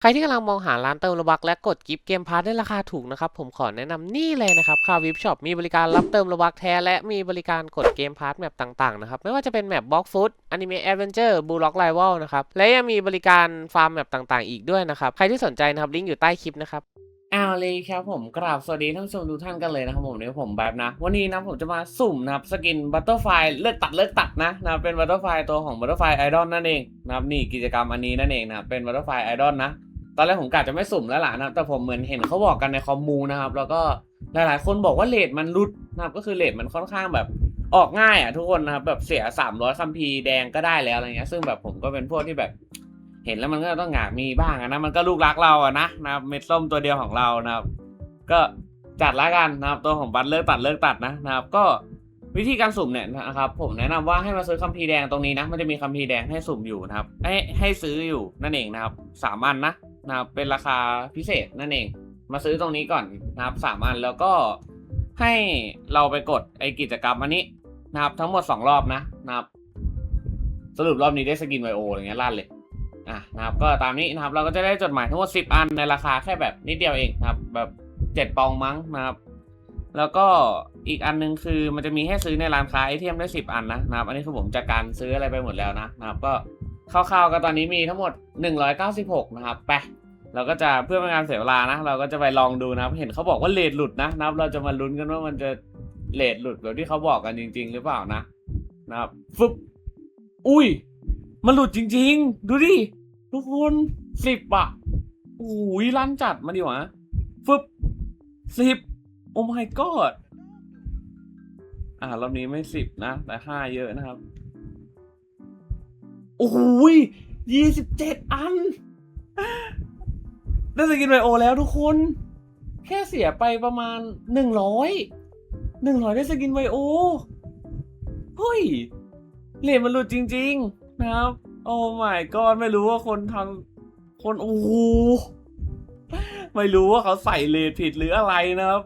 ใครที่กำลังมองหาร้านเติมโลบักและกดกิฟต์เกมพาร์ทได้ราคาถูกนะครับ ผมขอแนะนำนี่เลยนะครับคาวิฟช็อปมีบริการรับเติมโลบักแท้ และมีบริการกดเกมพาร์ทแมปต่างๆนะครับ ไม่ว่าจะเป็นแมปบล็อกฟุตอนิเมะแอดเวนเจอร์บูล็อกไ i วลนะครับ และยังมีบริการฟาร์มแมปต่างๆ อีกด้วยนะครับ ใครที่สนใจนะครับลิงก์อยู่ใต้คลิปนะครับเอาเลยครับผมกราบสวัสดีท่านผู้ชมทุกท่านกันเลยนะครับผมเนี่ยผมแบบนะ วันนี้นะผมจะมาสุ่มนะครับสกินบัตเตอร์ไฟเลือกตัดเลือกตัดนะนะเป็นบัตเตอร์ไฟตัวของบัตเตอร์ไฟไอดอลนั่นเองนะครับนี่กิจกรรมอันนี้นั่นเองนะเป็นบัตเตอร์ไฟไอดอลนะ ตอนแรกผมกะจะไม่สุ่มแล้วล่ะนะแต่ผมเหมือนเห็นเขาบอกกันในคอมมูนะครับ แล้วก็หลายๆ คนบอกว่าเลทมันรุดนะครับ ก็คือเลทมันค่อนข้างแบบออกง่ายอะทุกคนนะครับแบบเสียสามร้อยคัมพีร์แดงก็ได้แล้วอะไรเงี้ย ซึ่งแบบผมก็เป็นพวกที่แบบ เห็นแล้วมันก็ต้องอยามีบ้างนะมันก็ลูกรักเราอะนะนะครับเม็ดส้มตัวเดียวของเรานะครับ ก็จัดละกันนะครับตัวของบัตรเลิกตัดเลิกตัดนะนะครับ ก็วิธีการสุ่มเนี่ยนะครับผมแนะนำว่าให้มาซื้อคัมภีร์แดงตรงนี้นะมันจะมีคัมภีร์แดงให้สุ่มอยู่นะครับให้ให้ซื้ออยู่นั่นเองนะครับสามอันนะ นะครับเป็นราคาพิเศษนั่นเอง มาซื้อตรงนี้ก่อนนะครับสามอันแล้วก็ให้เราไปกดไอกิจกรรมอันนี้นะครับทั้งหมดสองรอบนะนะครับ สรุปรอบนี้ได้สกินไวโออะไรเงี้ยลั่นเลยอะนะครับก็ตามนี้นะครับเราก็จะได้จดหมายทั้งหมด 10 อันในราคาแค่แบบนิดเดียวเองนะครับแบบ7ปองมั้งนะครับ แล้วก็อีกอันนึงคือมันจะมีให้ซื้อในร้านค้าไอเทมได้ 10 อันนะนะครับ อันนี้คือผมจัดการซื้ออะไรไปหมดแล้วนะนะครับก็คร่าวๆก็ตอนนี้มีทั้งหมด 196 นะครับไป เราก็จะเพื่อเป็นการเสียเวลานะ เราก็จะไปลองดูนะครับเห็นเขาบอกว่าเลทหลุดนะนะครับ เราจะมาลุ้นกันว่ามันจะเลทหลุดแบบที่เขาบอกกันจริง ๆ หรือเปล่านะนะครับฟึบอุ้ย มันหลุดจริง ๆ ดูดิทุกคนสิบอะโอ้ยลั่นจัดมาดิวะฟึบสิบโอ้ my god อ่ารอบนี้ไม่สิบนะ แต่ห้าเยอะนะครับโอ้ยยี่สิบเจ็ดอัน ได้สกินไบโอแล้วทุกคน แค่เสียไปประมาณหนึ่งร้อยหนึ่งร้อยได้สกินไบโอเฮ้ยเหรียญมันหลุดจริง ๆ นะครับ โอ้ my god ไม่รู้ว่าคนทำคนโอ้โหไม่รู้ว่าเขาใส่เลทผิดหรืออะไรนะครับ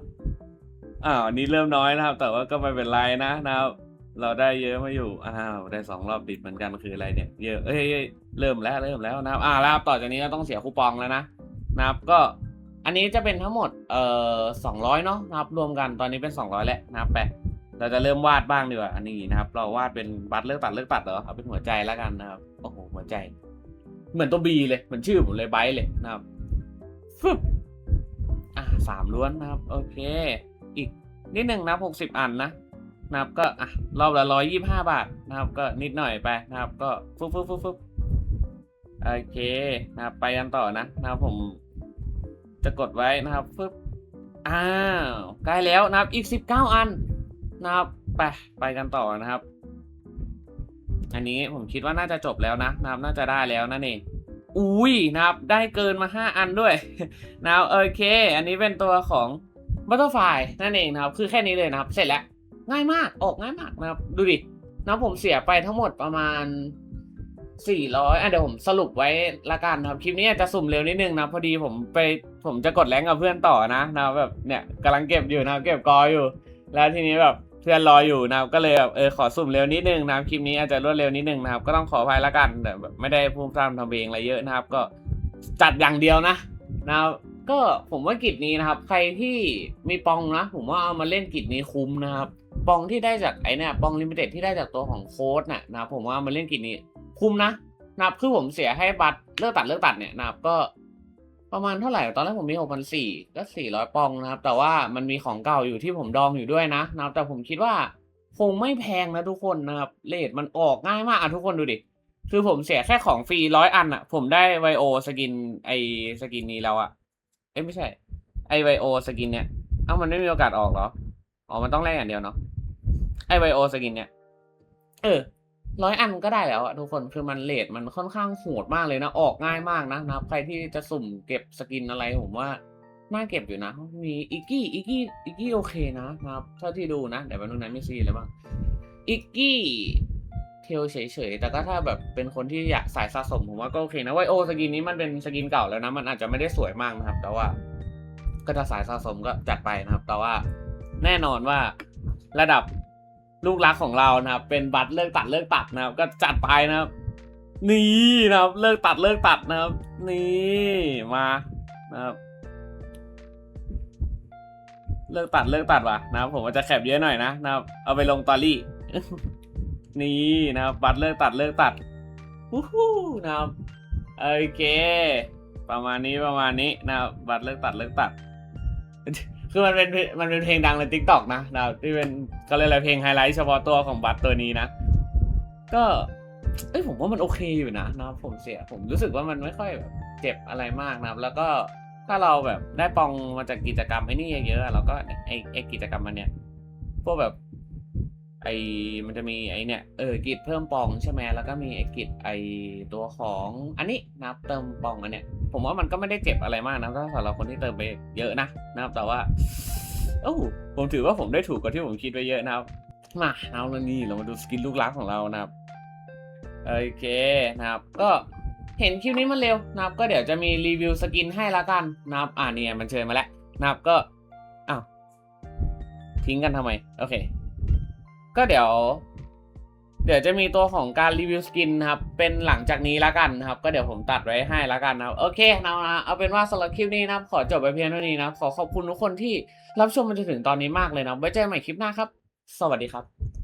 อ้าวนี้เริ่มน้อยนะครับ แต่ว่าก็ไม่เป็นไรนะนะครับ เราได้เยอะมาอยู่อ้าวได้สองรอบติดเหมือนกันคืออะไรเนี่ย เยอะเอ้ยเริ่มแล้วเริ่มแล้วนะครับ อ่าแล้วต่อจากนี้ก็ต้องเสียคูปองแล้วนะ นะครับก็อันนี้จะเป็นทั้งหมดเอ่อสองร้อยเนาะนะครับรวมกันตอนนี้เป็นสองร้อยแล้วนะครับไปเราจะเริ่มวาดบ้างดีกว่าอันนี้นะครับ เราวาดเป็นบัตรเลือกตัดเลือกตัดเหรอเอาเป็นหัวใจแล้วกันนะครับโอ้โหหัวใจ เหมือนตัวบีเลยเหมือนชื่อผมเลยไบร์เลยนะครับฟึบอะสามล้วนนะครับ โอเค อีกนิดหนึ่งนะหกสิบอันนะนะครับก็อะรอบละร้อยยี่ห้าบาทนะครับ ก็นิดหน่อยไปนะครับ ก็ฟึบฟึบฟึบฟึบโอเคนะครับไปกันต่อนะนะครับผม จะกดไว้นะครับฟึบอ้าวใกล้แล้วนะครับอีกสิบเก้าอันนะครับไปไปกันต่อนะครับ อันนี้ผมคิดว่าน่าจะจบแล้วนะนะครับ น่าจะได้แล้วนั่นเองอุ้ยนะครับ ได้เกินมาห้าอันด้วยนะครับโอเค อันนี้เป็นตัวของ Butterfly นั่นเองนะครับ คือแค่นี้เลยนะครับ เสร็จแล้ว ง่ายมากออกง่ายมากนะครับ ดูดินับผมเสียไปทั้งหมดประมาณ 400อะเดี๋ยวผมสรุปไว้ละกันนะครับคลิปนี้อาจจะสุ่มเร็วนิดนึงนะพอดีผมไปผมจะกดแรงกับเพื่อนต่อนะนะแบบเนี่ยกำลังเก็บอยู่นะเก็บกออยู่ แล้วทีนี้แบบเพื่อนรออยู่นะก็เลยแบบเออขอสุ่มเร็วนิดนึงนะครับคลิปนี้อาจจะรวดเร็วนิดนึงนะครับก็ต้องขออภัยละกันแต่แบบไม่ได้พุ่มพร่ำทำเพลงอะไรเยอะนะครับ ก็จัดอย่างเดียวนะนะครับก็ผมว่ากิจนี้นะครับ ใครที่มีปองนะ ผมว่าเอามาเล่นกิจนี้คุ้มนะครับ ปองที่ได้จากไอ้เนี่ยปองลิมิเต็ดที่ได้จากตัวของโค้ดน่ะนะครับผมว่าเอามาเล่นกิจนี้ คุ้มนะนะครับคือผมเสียให้บัตรเลือกตัดเลือกตัดเนี่ยนะครับก็ประมาณเท่าไหร่ ตอนแรกผมมีหกพันสี่ก็สี่ร้อยปองนะครับ แต่ว่ามันมีของเก่าอยู่ที่ผมดองอยู่ด้วยนะนะครับ แต่ผมคิดว่าคงไม่แพงนะทุกคนนะครับเลทมันออกง่ายมากอะทุกคนดูดิคือผมเสียแค่ของฟรีร้อยอันอะผมได้ไวโอสกินไอสกินนี้แล้วอะเอ้ไม่ใช่ ไอไวโอสกินเนี่ยเอ้ามันไม่มีโอกาสออกเหรออ๋อมันต้องแลกอย่างเดียวเนาะไอไวโอสกินเนี่ย เออ ร้อยอันก็ได้แล้วอะทุกคนคือมันเลทมันค่อนข้างโหดมากเลยนะ ออกง่ายมากนะนะครับใครที่จะสุ่มเก็บสกินอะไรผมว่าน่าเก็บอยู่นะ มีอิกกี้อิกกี้อิกกี้โอเคนะนะครับเท่าที่ดูนะเดี๋ยววันนู้นนั้นไม่ซีเลยบ้างอิกกี้เทลเฉยๆ แต่ก็ถ้าแบบเป็นคนที่อยากสายสะสมผมว่าก็โอเคนะไวโอสกินนี้มันเป็นสกินเก่าแล้วนะ มันอาจจะไม่ได้สวยมากนะครับ แต่ว่า ก็จะสายสะสมก็จัดไปนะครับ แต่ว่าแน่นอนว่าระดับ ลูกรักของเรานะครับ เป็นบัตรเลิกตัดเลิกตัดนะครับ ก็จัดไปนะครับ นี่นะครับ เลิกตัดเลิกตัดนะครับ นี่มานะครับ เลิกตัดเลิกตัดว่ะนะครับ ผมจะแคปเยอะหน่อยนะนะครับ เอาไปลงตอรี่ นี่นะครับ บัตรเลิกตัดเลิกตัดวู้ฮู้นะครับโอเค ประมาณนี้ประมาณนี้นะครับ บัตรเลิกตัดเลิกตัด คือมันเป็นมันเป็นเพลงดังในทิกตอกนะนับที่เป็นเขาเรียกอะไรเพลงไฮไลท์เฉพาะตัวของบัตรตัวนี้นะ ก็เอ้ยผมว่ามันโอเคอยู่นะนะผมเสียผมรู้สึกว่ามันไม่ค่อยแบบเจ็บอะไรมากนะแล้วก็ถ้าเราแบบได้ปองมาจากกิจกรรมไอ้นี่เยอะๆเราก็ไอ้ไอ้กิจกรรมมันเนี้ยพวกแบบ ไอมันจะมีไอเนี่ยเออกิจเพิ่มปองใช่ไหมแล้วก็มีไอกิจไอตัวของอันนี้นะครับเติมปองอันเนี้ยผมว่ามันก็ไม่ได้เจ็บอะไรมากนะถ้าสำหรับคนที่เติมไปเยอะนะนะครับแต่ว่าโอ้ผมถือว่าผมได้ถูกกว่าที่ผมคิดไว้เยอะนะครับมาเอาแล้วนี่เรามาดูสกินลูกรักของเรานะครับโอเคนะครับ ก็เห็นคลิปนี้มันเร็วนะครับ ก็เดี๋ยวจะมีรีวิวสกินให้ละกันนะครับอ่าเนี่ยมันเชิญมาแล้วนะครับก็อ้าวทิ้งกันทำไมโอเค ก็เดี๋ยว เดี๋ยวจะมีตัวของการรีวิวสกินครับ เป็นหลังจากนี้ละกันครับ ก็เดี๋ยวผมตัดไว้ให้ละกันนะครับ โอเคนะนะเอาเป็นว่าสำหรับคลิปนี้นะครับ ขอจบไปเพียงเท่านี้นะครับ ขอขอบคุณทุกคนที่รับชมมาจนถึงตอนนี้มากเลยนะไว้เจอกันใหม่คลิปหน้าครับ สวัสดีครับ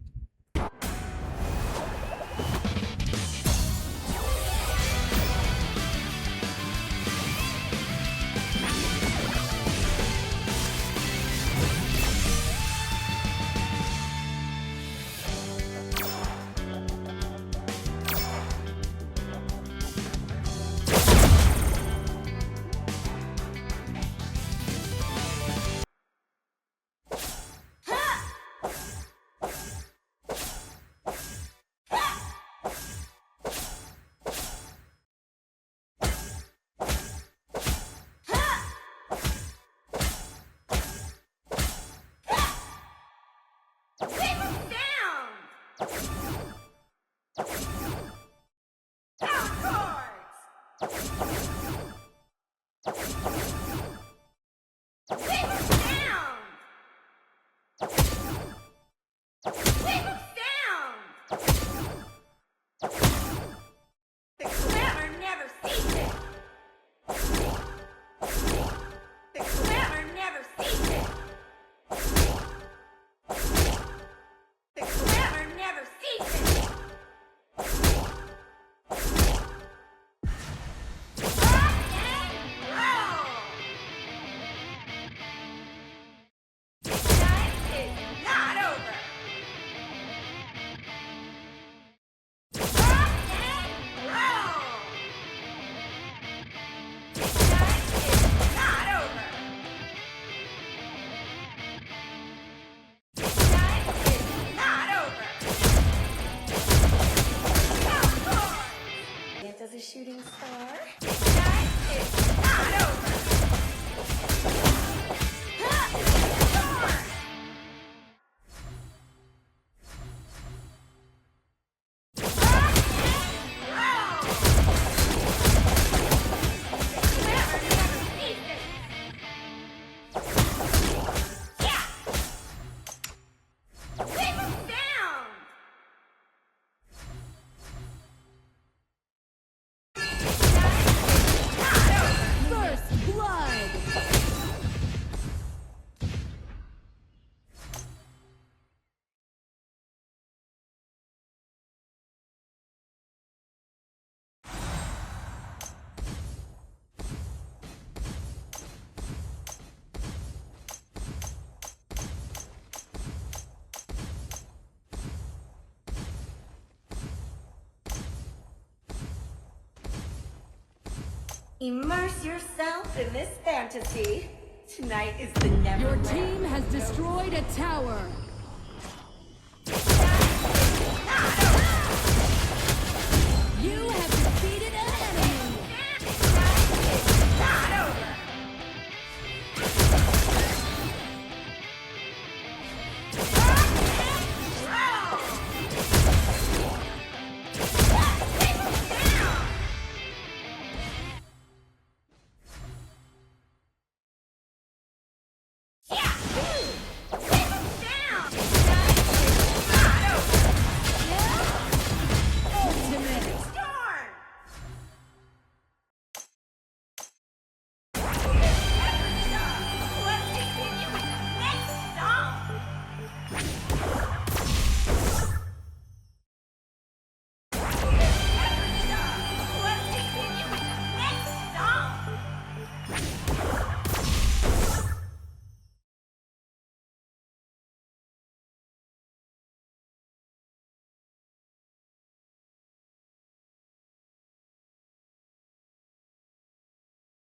was a shooting star. That's. Not over. Immerse yourself in this fantasy. Tonight is the never Your team has destroyed a tower. You have